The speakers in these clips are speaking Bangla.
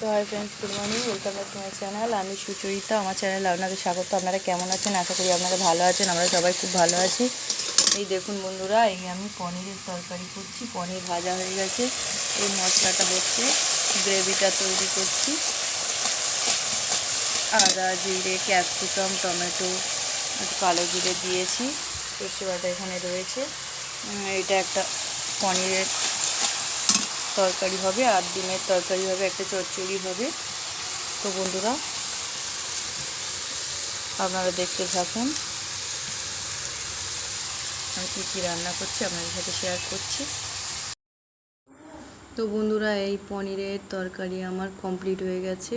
তো hi friends good morning welcome back to my channel আমি সুচরিতা, আমার চ্যানেলে আপনাদের স্বাগত। আপনারা কেমন আছেন? আশা করি আপনারা ভালো আছেন। আমরা সবাই খুব ভালো আছি। এই দেখুন বন্ধুরা, এই আমি পনিরের তরকারি করছি। পনির ভাজা হয়ে গেছে। এই মশলাটা হচ্ছে গ্রেভিটা তৈরি করছি। আদা, জিরে, ক্যাপসিকাম, টমেটো কালো জিরে দিয়েছি। বাটা এখানে রয়েছে। এটা একটা পনিরের তরকারি হবে আর ডিমের তরকারি হবে, একটা চচ্চড়ি হবে। তো বন্ধুরা, আপনারা দেখতে থাকুন। আমি কী কী রান্না করছি আপনাদের সাথে শেয়ার করছি। তো বন্ধুরা, এই পনিরের তরকারি আমার কমপ্লিট হয়ে গেছে।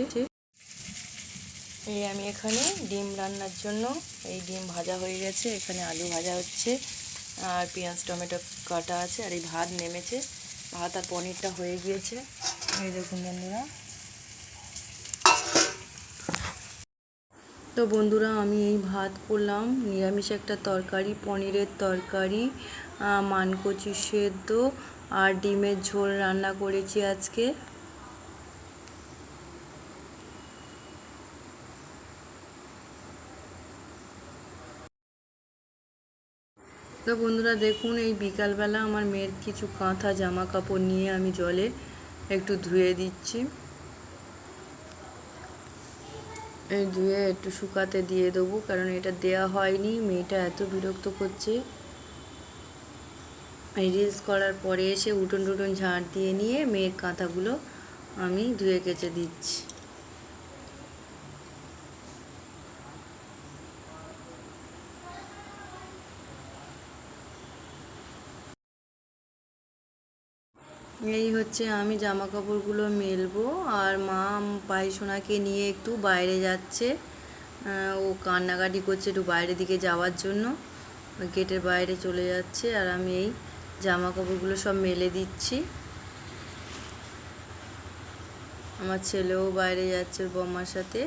এই আমি এখানে ডিম রান্নার জন্য এই ডিম ভাজা হয়ে গেছে। এখানে আলু ভাজা হচ্ছে, আর পেঁয়াজ, টমেটো কাটা আছে, আর এই ভাত নেমেছে। ভাত আর পনিরটা হয়ে গিয়েছে। এই দেখুন বন্ধুরা। তো বন্ধুরা, আমি এই ভাত করলাম। নিরামিষ একটা তরকারি, পনিরের তরকারি মানকচি সেদ্ধ আর ডিমের ঝোল রান্না করেছি আজকে। তো বন্ধুরা দেখুন, এই বিকালবেলা আমার মেয়ের কিছু কাঁথা জামা কাপড় নিয়ে আমি জলে একটু ধুয়ে দিচ্ছি। এই ধুয়ে একটু শুকাতে দিয়ে দেবো, কারণ এটা দেয়া হয়নি। মেয়েটা এত বিরক্ত করছে। এই রিলস করার পরে এসে উঠোন টুটন ঝাড় দিয়ে নিয়ে মেয়ের কাঁথাগুলো আমি ধুয়ে কেচে দিচ্ছি। এই হচ্ছে আমি জামা কাপড়গুলো মেলবো আর মা পায়সোনাকে নিয়ে একটু বাইরে যাচ্ছে। ও কান্নাকাটি করছে একটু বাইরের দিকে যাওয়ার জন্য। গেটের বাইরে চলে যাচ্ছে আর আমি এই জামা কাপড়গুলো সব মেলে দিচ্ছি। আমার ছেলেও বাইরে যাচ্ছে বম্মার সাথে।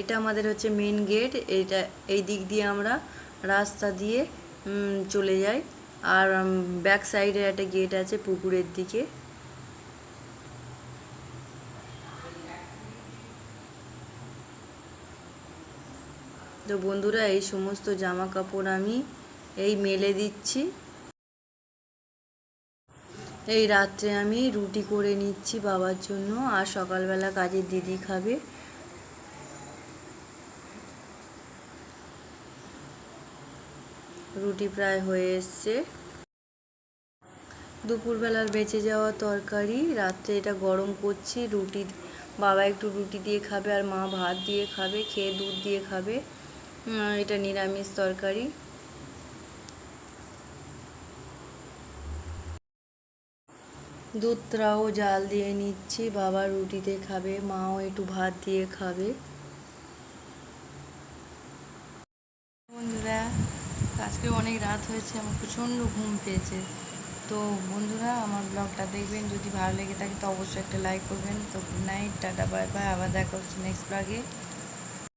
এটা আমাদের হচ্ছে মেন গেট এটা এই দিক দিয়ে আমরা রাস্তা দিয়ে চলে যাই। আর ব্যাক সাইডে একটা গেট আছে পুকুরের দিকে। তো বন্ধুরা, এই সমস্ত জামা কাপড় আমি এই মেলে দিচ্ছি। এই রাত্রে আমি রুটি করে নিচ্ছি বাবার জন্য, আর সকালবেলা কাজের দিদি খাবে। রুটি প্রায় হয়ে এসছে। দুপুরবেলার বেঁচে যাওয়া তরকারি, রাত্রে এটা গরম করছি, রুটি, বাবা একটু রুটি দিয়ে খাবে আর মা ভাত দিয়ে খাবে, খেয়ে দুধ দিয়ে খাবে। এটা নিরামিষ তরকারি। দুধটাও জাল দিয়ে নিচ্ছি, বাবা রুটিতে খাবে, মাও একটু ভাত দিয়ে খাবে বন্ধুরা আজকে অনেক রাত হয়েছে, আমার প্রচণ্ড ঘুম পেয়েছে। তো বন্ধুরা, আমার ব্লগটা দেখবেন, যদি ভালো লেগে থাকে তো অবশ্যই একটা লাইক করবেন। তো good night tata bye bye আবার দেখা হচ্ছে নেক্সট ব্লগে